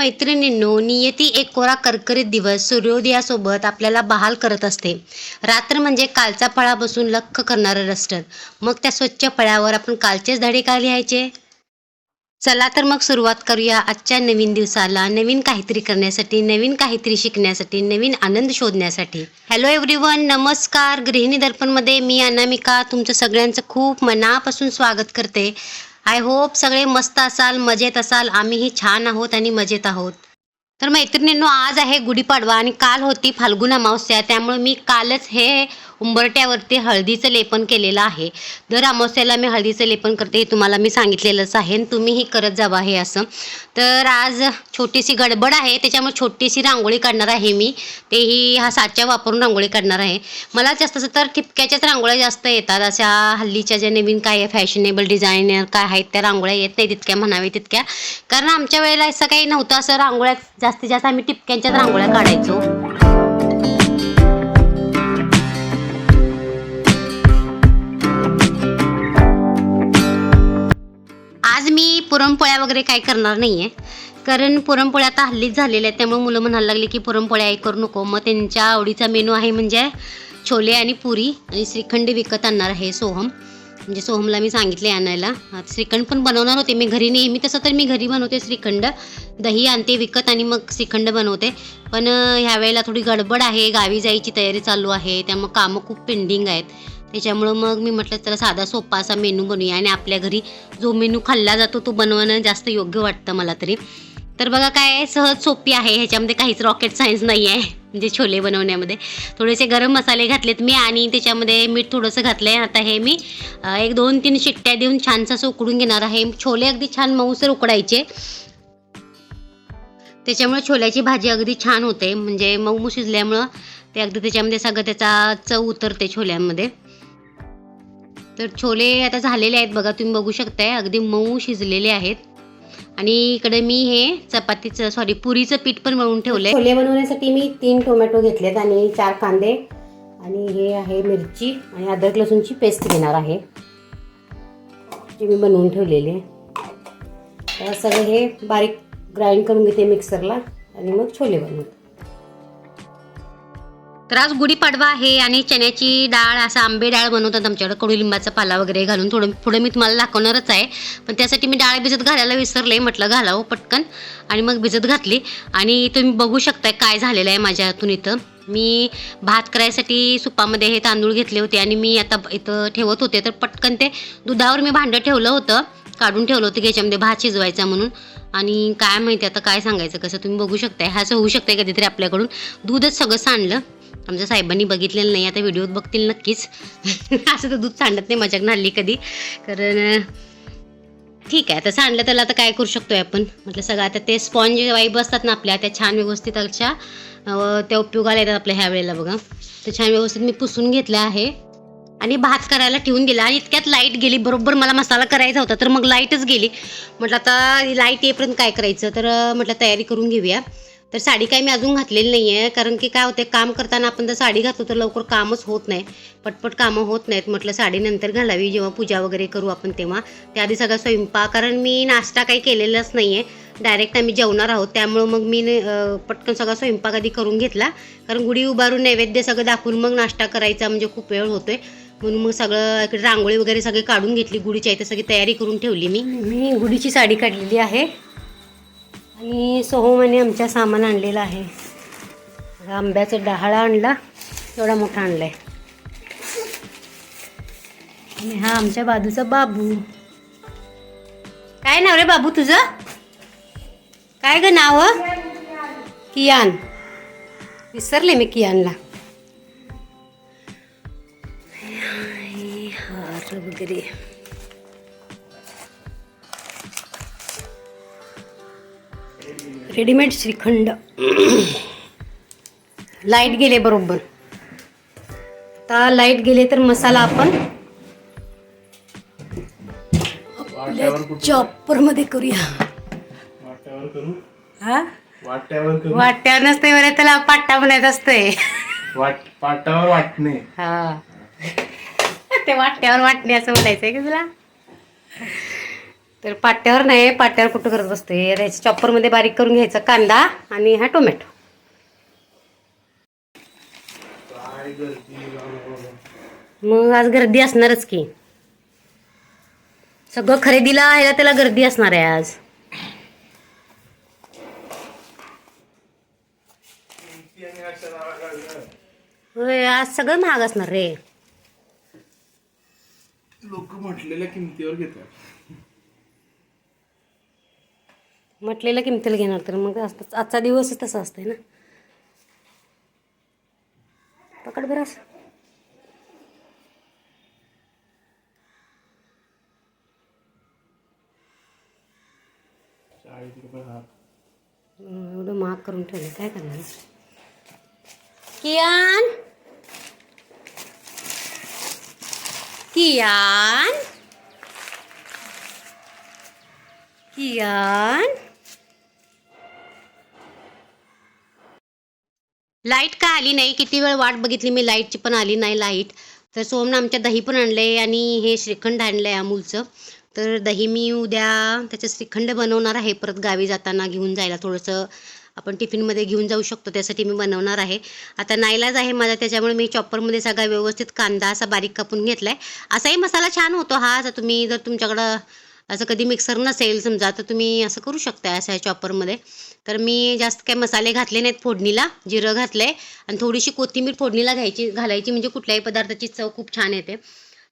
मैत्रिणींनो नियती एक कोरा करकरीत दिवस सूर्योदयासोबत आपल्याला बहाल करत असते. रात्र म्हणजे कालचा फळा बसून लख करणारं रस्टर. मग त्या स्वच्छ फळ्यावर आपण कालचेच धडे का लिहायचे? चला तर मग सुरुवात करूया आजच्या नवीन दिवसाला नवीन काहीतरी करण्यासाठी नवीन काहीतरी शिकण्यासाठी नवीन आनंद शोधण्यासाठी. हॅलो एव्हरीवन नमस्कार. गृहिणी दर्पणमध्ये मी अनामिका. तुमचं सगळ्यांचं खूप मनापासून स्वागत करते. आय होप सगळे मस्त असाल मजेत असाल. आम्हीही छान आहोत आणि मजेत आहोत. तर मैत्रिणींनो आज आहे गुढीपाडवा आणि काल होती फाल्गुन अमावस्या त्यामुळे मी कालच हे उंबरट्यावरती हळदीचं लेपन केलेलं आहे. दर अमावस्याला मी हळदीचं लेपन करते हे तुम्हाला मी सांगितलेलंच आहे आणि तुम्हीही करत जावा हे असं. तर आज छोटीशी गडबड आहे त्याच्यामुळे छोटीशी रांगोळी काढणार आहे मी. तेही हा साच्या वापरून रांगोळी काढणार आहे. मला जास्त तर ठिपक्याच्याच रांगोळ्या जास्त येतात अशा हल्लीच्या ज्या नवीन काय फॅशनेबल डिझायनर काय आहेत त्या रांगोळ्या येत नाही तितक्या म्हणावे तितक्या. कारण आमच्या वेळेला असं काही नव्हतं असं रांगोळ्या जास्तीत जास्त आम्ही टिपक्यांच्याच रांगोळ्या काढायचो. मी पुरणपोळ्या वगैरे काय करणार नाही आहे कारण पुरणपोळ्या आता हल्लीच झालेल्या आहेत. त्यामुळे मुलं म्हणायला लागली की पुरणपोळ्या हे करू नको. मग त्यांच्या आवडीचा मेनू आहे म्हणजे छोले आणि पुरी आणि श्रीखंड विकत आणणार आहे सोहम. म्हणजे सोहमला मी सांगितले आणायला. श्रीखंड पण बनवणार होते. मी घरी नेहमी तसं तर मी घरी बनवते श्रीखंड. दही आणते विकत आणि मग श्रीखंड बनवते. पण ह्यावेळेला ह्या वेळेला थोडी गडबड आहे. गावी जायची तयारी चालू आहे. त्यामुळे कामं खूप पेंडिंग आहेत. त्याच्यामुळं मग मी म्हटलं तर साधा सोपा असा मेनू बनवूया. आणि आपल्या घरी जो मेनू खाल्ला जातो तो बनवणं जास्त योग्य वाटतं मला तरी. तर बघा काय सहज सोपी आहे. ह्याच्यामध्ये काहीच रॉकेट सायन्स नाही आहे. म्हणजे छोले बनवण्यामध्ये. थोडेसे गरम मसाले घातलेत मी आणि त्याच्यामध्ये मीठ थोडंसं घातलं आहे आता हे मी एक दोन तीन शिट्ट्या देऊन छानसं असं उकडून घेणार आहे. छोले अगदी छान मऊसर उकडायचे. त्याच्यामुळे छोल्याची भाजी अगदी छान होते. म्हणजे मऊ मऊ शिजल्यामुळं ते अगदी त्याच्यामध्ये सगळं त्याचा चव उतरते छोल्यांमध्ये. तर छोले आता झालेले आहेत बघा तुम्ही बघू शकताय. अगदी मऊ शिजलेले आहेत. आणि इकडे मी हे चपातीचं सॉरी पुरीचं पीठ पण मळून ठेवलंय. छोले बनवण्यासाठी मी तीन टोमॅटो घेतलेत आणि चार कांदे. आणि हे आहे मिरची आणि अद्रक लसूणची पेस्ट घेणार आहे. जे मी बनवून ठेवलेले. तर सगळं हे बारीक ग्राइंड करून घेते मिक्सरला. आणि मग छोले बनवते. तर आज गुढीपाडवा आहे आणि चण्याची डाळ असं आंबे डाळ बनवतात आमच्याकडे. कडुलिंबाचा पाला वगैरे घालून थोडं पुढे मी तुम्हाला दाखवणारच आहे. पण त्यासाठी मी डाळ भिजत घालायला विसरले म्हटलं घालावं पटकन. आणि मग भिजत घातली. आणि तुम्ही बघू शकताय काय झालेलं आहे माझ्या हातून इथं. मी भात करायसाठी सुपामध्ये हे तांदूळ घेतले होते आणि मी आता इथं ठेवत होते. तर पटकन ते दुधावर मी भांडं ठेवलं होतं. काढून ठेवलं होतं की याच्यामध्ये भात शिजवायचा म्हणून. आणि काय माहिती आता काय सांगायचं कसं तुम्ही बघू शकताय. हा असं होऊ शकतंय कधीतरी आपल्याकडून. दूधच सगळं सांडलं. आमच्या साहेबांनी बघितलेलं नाही आता व्हिडिओत बघतील नक्कीच. असं तर दूध सांडत नाही मजाक हल्ली कधी. कारण ठीक आहे आता सांडलं त्याला आता काय करू शकतोय आपण? म्हटलं सगळं आता ते स्पॉन्ज वाईब असतात ना आपल्या त्या छान व्यवस्थित अशा त्या उपयोगाला येतात आपल्या ह्या वेळेला बघा. तर छान व्यवस्थित मी पुसून घेतलं आहे. आणि भात करायला ठेवून दिला. आणि इतक्यात लाइट गेली बरोबर मला मसाला करायचा होता तर मग लाईटच गेली. म्हटलं आता लाइट येईपर्यंत काय करायचं? तर म्हटलं तयारी करून घेऊया. तर साडी काय मी अजून घातलेली नाही आहे कारण की काय होते काम करताना आपण जर साडी घातलो तर लवकर कामच होत नाही. पटपट कामं होत नाहीत. म्हटलं साडी नंतर घालावी जेव्हा पूजा वगैरे करू आपण तेव्हा. त्याआधी सगळा स्वयंपाक कारण मी नाश्ता काही केलेलाच नाही आहे डायरेक्ट आम्ही जेवणार आहोत. त्यामुळं मग मी पटकन सगळा स्वयंपाक आधी करून घेतला. कारण गुढी उभारून नैवेद्य सगळं दाखवून मग नाश्ता करायचा म्हणजे खूप वेळ होतोय. म्हणून मग सगळं इकडे रांगोळी वगैरे सगळी काढून घेतली. गुढीच्या इथे सगळी तयारी करून ठेवली मी. मी गुढीची साडी काढलेली आहे. आणि सोहमाने आमच्या सामान आणलेलं आहे आंब्याचा आंब्याचं डहाळा आणला एवढा मोठा आणलाय आणि हा आमच्या बाजूचा बाबू काय नाव रे बाबू तुझं काय ग नाव कियान विसरले मी कियानला वगैरे रेडीमेड श्रीखंड. लाइट गेले बरोबर. आता लाइट गेले तर मसाला आपण चॉपरमध्ये करूया. वाट्यावर करू? हा? वाट्यावर नसते बरं त्याला पाट्टा बनायचं असतंय. पाटावर वाटणे. हा. ते वाट्यावर वाटणे असं म्हणायचंय का तुला? तर पाट्यावर नाही पाट्यावर कुठं करत बसते? ह्याच्या चॉपरमध्ये बारीक करून घ्यायचा कांदा आणि हा टोमॅटो. मग आज गर्दी असणारच की. सगळं खरेदीला ह्याला त्याला गर्दी असणार आहे आज. होय आज सगळं महाग असणार रे. लोक म्हटलेल्या किमतीवर घेतात. म्हटलेलं किमतीला घेणार तर मग असतं आजचा दिवसच तसा असतंय ना. पकड बरं एवढं महाग करून ठेवलं काय करणार कियान! कियान! कियान! लाइट का आली नाही? किती वेळ वाट बघितली मी? लाईटची पण आली नाही लाइट. तर सोमनं आमच्या दही पण आणलं आहे आणि हे श्रीखंड आणलं आहे अमूलचं. तर दही मी उद्या त्याचं श्रीखंड बनवणार आहे. परत गावी जाताना घेऊन जायला थोडंसं आपण टिफिनमध्ये घेऊन जाऊ शकतो. त्यासाठी मी बनवणार आहे. आता नाईलाज आहे माझा. त्याच्यामुळे मी चॉपरमध्ये सगळा व्यवस्थित कांदा असा बारीक कापून घेतला आहे असाही मसाला छान होतो हा. आता तुम्ही जर तुमच्याकडं असं कधी मिक्सर नसेल समजा तर तुम्ही असं करू शकता असं चॉपरमध्ये तर मी जास्त काय मसाले घातले नाहीत फोडणीला जिरं घातलं आहे आणि थोडीशी कोथिंबीर फोडणीला घ्यायची घालायची म्हणजे कुठल्याही पदार्थाची चव खूप छान येते.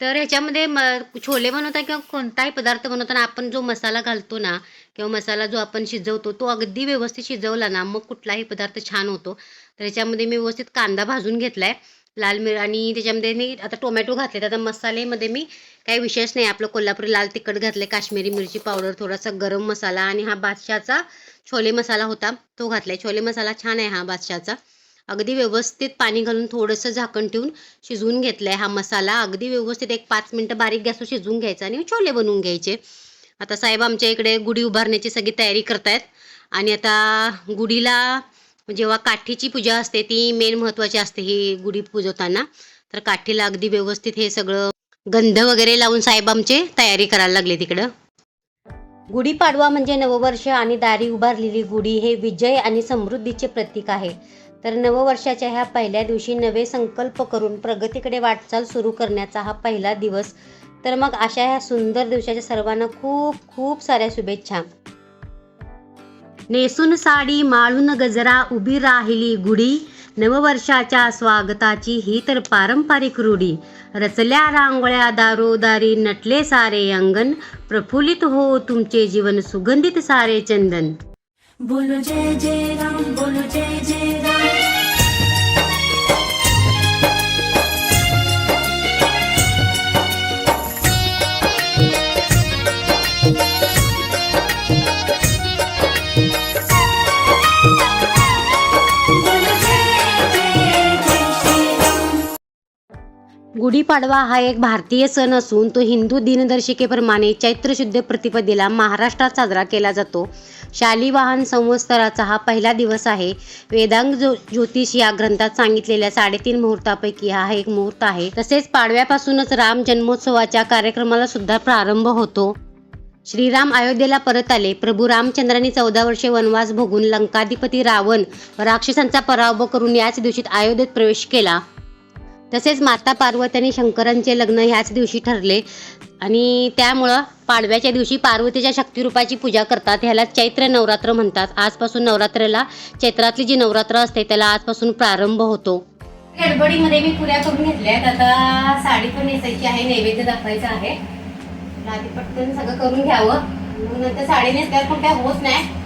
तर ह्याच्यामध्ये म छोले बनवता किंवा कोणताही पदार्थ बनवताना आपण जो मसाला घालतो ना किंवा मसाला जो आपण शिजवतो तो अगदी व्यवस्थित शिजवला ना मग कुठलाही पदार्थ छान होतो. तर ह्याच्यामध्ये मी व्यवस्थित कांदा भाजून घेतला आहे लाल मिर आणि त्याच्यामध्ये मी आता टोमॅटो घातले तर आता मसालेमध्ये मी काही विशेष नाही. आपलं कोल्हापुरी लाल तिखट घातले काश्मीरी मिरची पावडर थोडासा गरम मसाला आणि हा बादशाचा छोले मसाला होता. तो घातलाय. छोले मसाला छान आहे हा बादशाचा अगदी व्यवस्थित पाणी घालून थोडंसं झाकण ठेवून शिजवून घेतलाय हा मसाला. अगदी व्यवस्थित एक पाच मिनटं बारीक गॅसवर शिजवून घ्यायचा आणि छोले बनवून घ्यायचे. आता साहेब आमच्या इकडे गुढी उभारण्याची सगळी तयारी करतायत. आणि आता गुढीला जेव्हा काठीची पूजा असते ती मेन महत्त्वाची असते ही गुढी पूजवताना. तर काठीला अगदी व्यवस्थित हे सगळं गंध वगैरे लावून साहेब आमचे तयारी करायला लागले तिकडं. गुढीपाडवा म्हणजे नववर्ष आणि दारी उभारलेली गुढी हे विजय आणि समृद्धीचे प्रतीक आहे. तर नववर्षाच्या ह्या पहिल्या दिवशी नवे संकल्प करून प्रगतीकडे वाटचाल सुरू करण्याचा हा पहिला दिवस. तर मग अशा ह्या सुंदर दिवसाच्या सर्वांना खूप खूप साऱ्या शुभेच्छा. नेसून साडी माळून गजरा उभी राहिली गुढी. नववर्षाच्या स्वागताची ही तर पारंपरिक रूढी. रचल्या रांगोळ्या दारोदारी नटले सारे अंगण. प्रफुल्लित हो तुमचे जीवन सुगंधित सारे चंदन. बोलो जय जय राम बोलो जय जय राम. गुढीपाडवा हा एक भारतीय सण असून तो हिंदू दिनदर्शिकेप्रमाणे चैत्र शुद्ध प्रतिपदेला महाराष्ट्रात साजरा केला जातो. शालिवाहन संवत्सराचा हा पहिला दिवस आहे. वेदांग जो ज्योतिष या ग्रंथात सांगितलेल्या साडेतीन मुहूर्तापैकी हा एक मुहूर्त आहे. तसेच पाडव्यापासूनच राम जन्मोत्सवाच्या कार्यक्रमाला सुद्धा प्रारंभ होतो. श्रीराम अयोध्येला परत आले. प्रभू रामचंद्रांनी चौदा वर्षे वनवास भोगून लंकाधिपती रावण राक्षसांचा पराभव करून याच दिवशी अयोध्येत प्रवेश केला. तसेच माता पार्वती आणि शंकरांचे लग्न ह्याच दिवशी ठरले. आणि त्यामुळं पाडव्याच्या दिवशी पार्वतीच्या शक्तिरूपाची पूजा करतात. ह्याला चैत्र नवरात्र म्हणतात. आजपासून नवरात्रेला चैत्रातली जी नवरात्र असते त्याला आजपासून प्रारंभ होतो. गडबडीमध्ये मी पुऱ्या करून घेतल्यात आता साडी पण नेसायची आहे नैवेद्य दाखवायचा आहे. आधी पटकन सगळं करून घ्यावं. नंतर साडी नेसल्यावर पण काय होत नाही.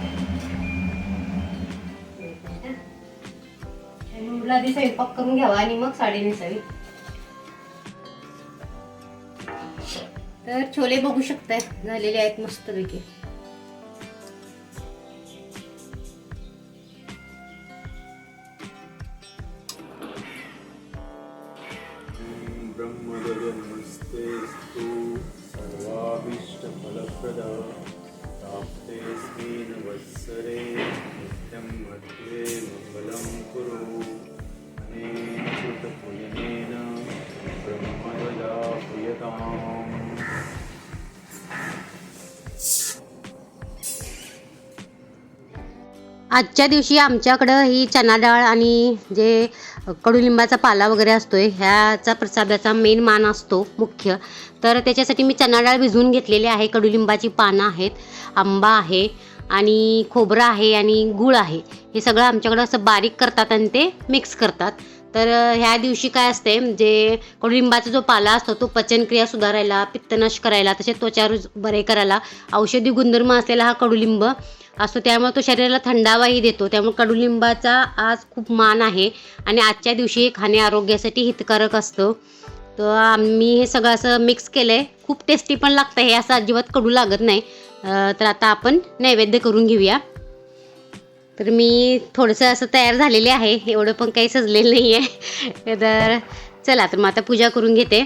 आपला आधी स्वयंपाक करून घ्यावा आणि मग साडी नेसावी. तर छोले बघू शकताय झालेले आहेत मस्तपैकी. ब्रह्मगजनमस्तेस्तु सर्वाभीष्टफलप्रद वत्सरे नित्यं मध्ये मङ्गलं कुरु। आजच्या दिवशी आमच्याकडं ही चना डाळ आणि जे कडुलिंबाचा पाला वगैरे असतो आहे ह्याचा प्रसादाचा मेन मान असतो मुख्य. तर त्याच्यासाठी मी चना डाळ भिजवून घेतलेली आहे. कडुलिंबाची पानं आहेत आंबा आहे आणि खोबरं आहे आणि गूळ आहे. हे सगळं आमच्याकडं असं बारीक करतात आणि ते मिक्स करतात. तर ह्या दिवशी काय असते जे कडुलिंबाचा जो पाला असतो तो पचनक्रिया सुधारायला पित्तनाश करायला तसेच त्वचा रुज बरे करायला औषधी गुणधर्म असलेला हा कडुलिंब असतो. त्यामुळे तो शरीराला थंडावाही देतो. त्यामुळे कडुलिंबाचा आज खूप मान आहे आणि आजच्या दिवशी हे खाणे आरोग्यासाठी हितकारक असतं. तर आम्ही हे सगळं असं मिक्स केलं आहे खूप टेस्टी पण लागतं हे असं अजिबात कडू लागत नाही. तर आता आपण नैवेद्य करून घेऊया. तर मी थोडंसं असं तयार झालेले आहे. एवढं पण काही सजलेलं नाही आहे तर चला तर मग आता पूजा करून घेते.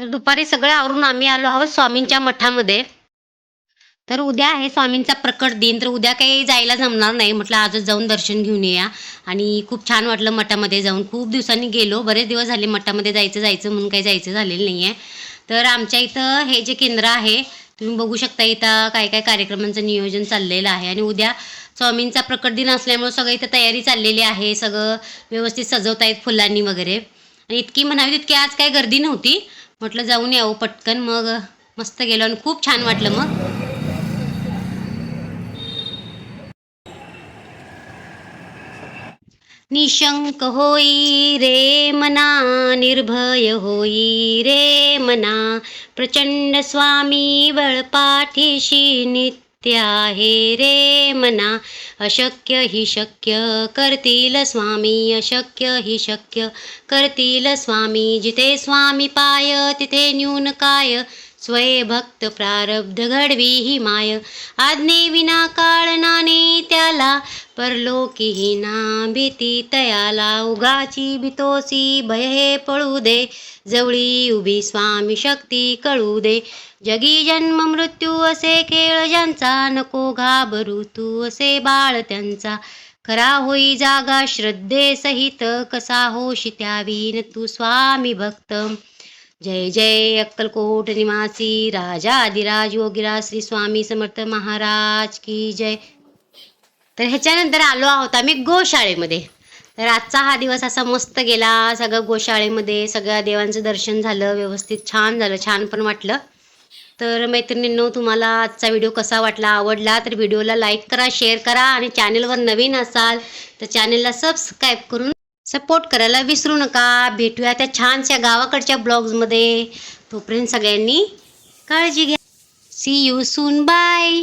तर दुपारी सगळं आवरून आम्ही आलो आहोत स्वामींच्या मठामध्ये. तर उद्या आहे स्वामींचा प्रकट दिन तर उद्या काही जायला जमणार नाही. म्हटलं आजच जाऊन दर्शन घेऊन या आणि खूप छान वाटलं मठामध्ये जाऊन. खूप दिवसांनी गेलो. बरेच दिवस झाले मठामध्ये जायचं जायचं म्हणून काही जायचं झालेलं नाही आहे तर आमच्या इथं हे जे केंद्र आहे तुम्ही बघू शकता इथं काय काय कार्यक्रमांचं नियोजन चाललेलं आहे. आणि उद्या स्वामींचा प्रकट दिन असल्यामुळे सगळं इथं तयारी चाललेली आहे. सगळं व्यवस्थित सजवता येत फुलांनी वगैरे. आणि इतकी म्हणावी तितकी आज काय गर्दी नव्हती. म्हटलं जाऊन यावं पटकन. मग मस्त गेलो आणि खूप छान वाटलं मग. निशंक होई रे मना निर्भय होई रे मना. प्रचंड स्वामी बळपाठीशी नित्य आहे रे मना. अशक्य ही शक्य करतील स्वामी. अशक्य ही शक्य करतील स्वामी. जिथे स्वामी पाय तिथे न्यून काय. स्वये भक्त प्रारब्ध घडवी ही माय आज्ञे विना काळनाने त्याला परलोकी ना भीती तयाला उगाची भीतोसी भय हे पळू दे जवळी उभी स्वामी शक्ती कळू दे. जगी जन्म मृत्यू असे खेळ ज्यांचा नको घाबरू तू असे बाळ त्यांचा. खरा होई जागा श्रद्धे सहित कसा होशी त्यावीन तू स्वामी भक्त. जय जय अक्कलकोट निवासी राजा आदिराज योगीराज श्री स्वामी समर्थ महाराज की जय. तर ह्याच्यानंतर आलो आहोत आम्ही गोशाळेमध्ये. तर आजचा हा दिवस असा मस्त गेला. सगळं गोशाळेमध्ये सगळ्या देवांचं दर्शन झालं व्यवस्थित छान झालं छान पण वाटलं. तर मैत्रिणींनो तुम्हाला आजचा व्हिडिओ कसा वाटला आवडला तर व्हिडिओला लाईक करा शेअर करा आणि चॅनलवर नवीन असाल तर चॅनलला सबस्क्राईब करून सपोर्ट करायला विसरू नका. भेटूया त्या छानशा गावाकडच्या ब्लॉग्समध्ये. तोपर्यंत सगळ्यांनी काळजी घ्या. C you soon bye